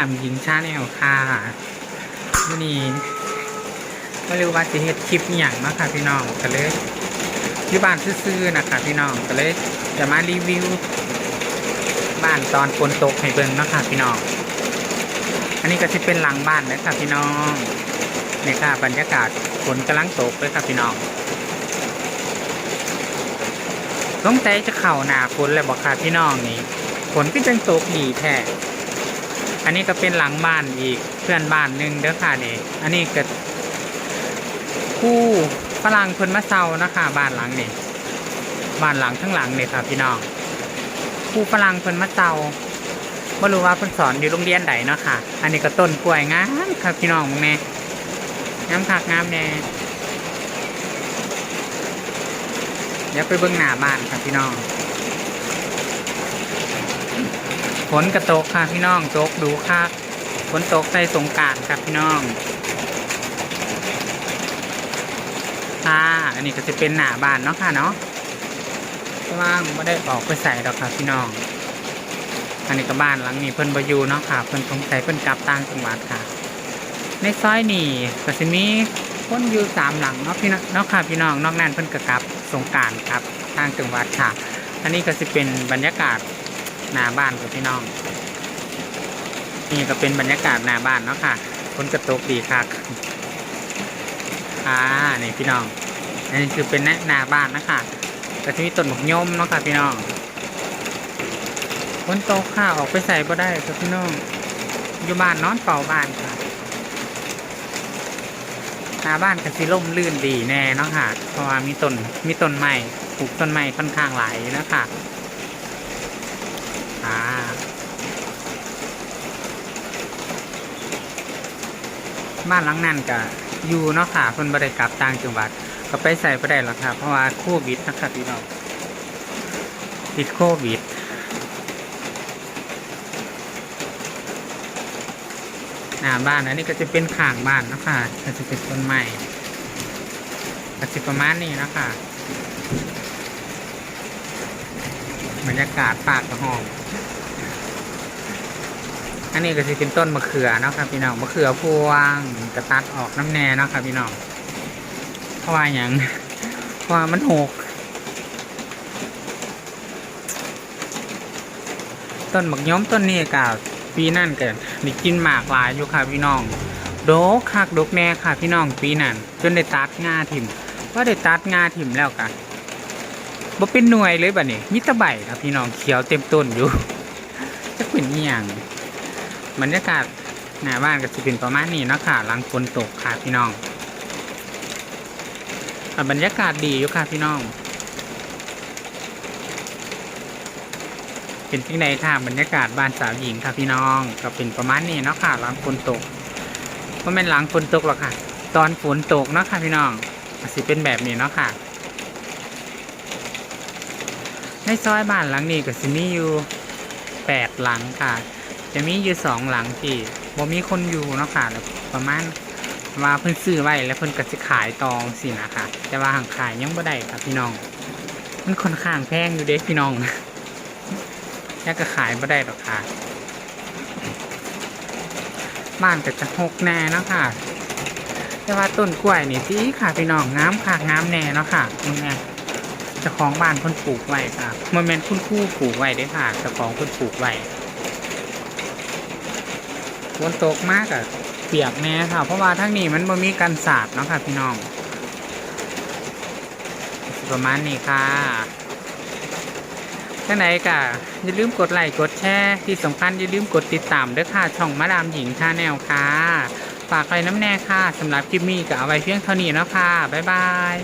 ามหญิงชาแนลค่ะวันนี้ไม่รู้ว่าจะเฮ็ดคลิปอหย่างเนาะค่ะพี่น้องก็เลยอยู่บ้านซื่อๆนะคะพี่น้องก็เลยจะมารีวิว บ้านตอนฝนตกให้เบิ่งนะคะพี่น้อง อันนี้ก็จะเป็นหลังบ้านนะคะพี่น้องนี่ค่ะบรรยากาศฝนกำลังตกเลยค่ะพี่น้องสงใจจะเข่าหนาฝนเลยบอกค่ะพี่น้องนี่ฝนก็จังตกดีแท้ อันนี้ก็เป็นหลังบ้านอีกเพื่อนบ้านหนึ่งเด้อค่ะนี่อันนี้ก็คู่ฝรั่งเพิ่นมาเซานะคะบ้านหลังนี่บ้านหลังทั้งหลังนี่ค่ะพี่น้องคู่ฝรั่งเพิ่นมาเซาไม่รู้ว่าเพิ่นสอนอยู่โรงเรียนใดเนาะค่ะ อันนี้ก็ต้นกล้วยงามครับพี่น้องมึงแน่งามคักงามแน่เดี๋ยวไปเบิ่งหน้าบ้านครับพี่น้อง ฝนกระตกค่ะพี่น้องตกดูคักฝนตกใส่สงการครับพี่น้องค่ะอันนี้ก็จะเป็นหน้าบ้านเนาะค่ะเนาะว่างไม่ได้ออกไปใส่ดอกครับพี่น้อง อันนี้ก็บ้านหลังนี้เพิ่นบอยู่เนาะค่ะเพิ่นสงสัยเพิ่นกลับต่างจังหวัดค่ะ ในซอยนี่ก็จะมีคนอยู่สามหลังเนาะพี่น้องเนาะค่ะพี่น้องนอกนั้นเพิ่นก็กลับสงการครับต่างจังหวัดค่ะ อันนี้ก็จะเป็นบรรยากาศ หน้าบ้านของพี่น้อง นี่ก็เป็นบรรยากาศหน้าบ้านเนาะค่ะฝนกระตกดีค่ะอ่านี่พี่น้องอันนี้คือเป็นหน้าบ้านนะคะก็จะมีต้นหมกยมเนาะค่ะพี่น้องฝนตกค่ะออกไปใส่ก็ได้ครับพี่น้องอยู่บ้านนอนเฝ้าบ้านค่ะหน้าบ้านก็สิล่มลื่นดีแน่เนาะค่ะเพราะว่ามีต้นมีต้นไม้ปลูกต้นไม้ค่อนข้างหลายนะคะ อ่าบ้านหลังนั้นก็อยู่เนาะค่ะเพิ่นบ่ได้กลับต่างจังหวัด ก็ไปใส่บ่ได้หรอกค่ะ เพราะว่าโควิดนะคะพี่น้องติดโควิดหน้าบ้านอันนี้ก็จะเป็นข้างบ้านนะคะก็จะเป็นต้นไม้ก็จะประมาณนี้นะคะบรรยากาศปากกระห้อง อันนี้ก็จะเป็นต้นมะเขือเนาะครับพี่น้องมะเขือพวงกระตัดออกน้ำแน่เนาะครับพี่น้องเพราะว่าอย่างเพราะว่ามันหกต้นหมักย้อมต้นนี้กับปีนั่นเกิดได้กินหมากหลายอยู่ค่ะพี่น้องโดกคักดกแน่ค่ะพี่น้องปีนั้นจนได้ตัดงาถิ่มว่าได้ตัดงาถิ่มแล้วกันบ่เป็นหน่วยเลยบัดนี้มิตรใบครับพี่น้องเขียวเต็มต้นอยู่จะเป็นอีหยัง บรรยากาศหน้าบ้านก็จะเป็นประมาณนี้เนาะค่ะหลังฝนตกค่ะพี่น้องบรรยากาศดีอยู่ค่ะพี่น้อง เป็นที่ไหนค่ะบรรยากาศบ้านสาวหญิงค่ะพี่น้อง ก็เป็นประมาณนี้เนาะค่ะหลังฝนตกก็ไม่นหลังฝนตกหรอกค่ะ ตอนฝนตกเนาะค่ะพี่น้องสิเป็นแบบนี้เนาะค่ะ ในซอยบ้านหลังนี้ก็สิมีอยู่แปดหลังค่ะ จะมีอยู่สองหลังที่บ่มีคนอยู่เนาะค่ะประมาณว่าเพิ่นซื้อไว้แล้วเพิ่นก็สิขายตองสินะค่ะแต่ว่าหางขายยังบ่ได้ค่ะพี่น้อง มันค่อนข้างแพงอยู่เด้พี่น้องแล้วก็ขายไม่ได้หรอกค่ะ บ้านก็จะหกแน่เนาะค่ะ แต่ว่าต้นกล้วยนี่ตีค่ะพี่น้องงามค่ะงามแน่เนาะค่ะมึงไงจ้าของบ้านเพิ่นปลูกไว้ค่ะมันเป็นคุณคู่ปลูกไว้เด้อค่ะจ้าของเพิ่นปลูกไว้ ฝนตกมากอะเปียกแน่ค่ะ เพราะว่าทั้งนี้มันบ่มีกันสาดเนาะค่ะพี่น้อง ประมาณนี้ค่ะจังไหนกะอย่าลืมกดไลค์กดแชร์ที่สำคัญอย่าลืมกดติดตามด้วยค่ะช่องมาดามหญิงชาแนลค่ะฝากไว้น้ำแน่ค่ะสำหรับคลิปนี้ก็เอาไว้เพียงเท่านี้เนาะค่ะบ๊ายบาย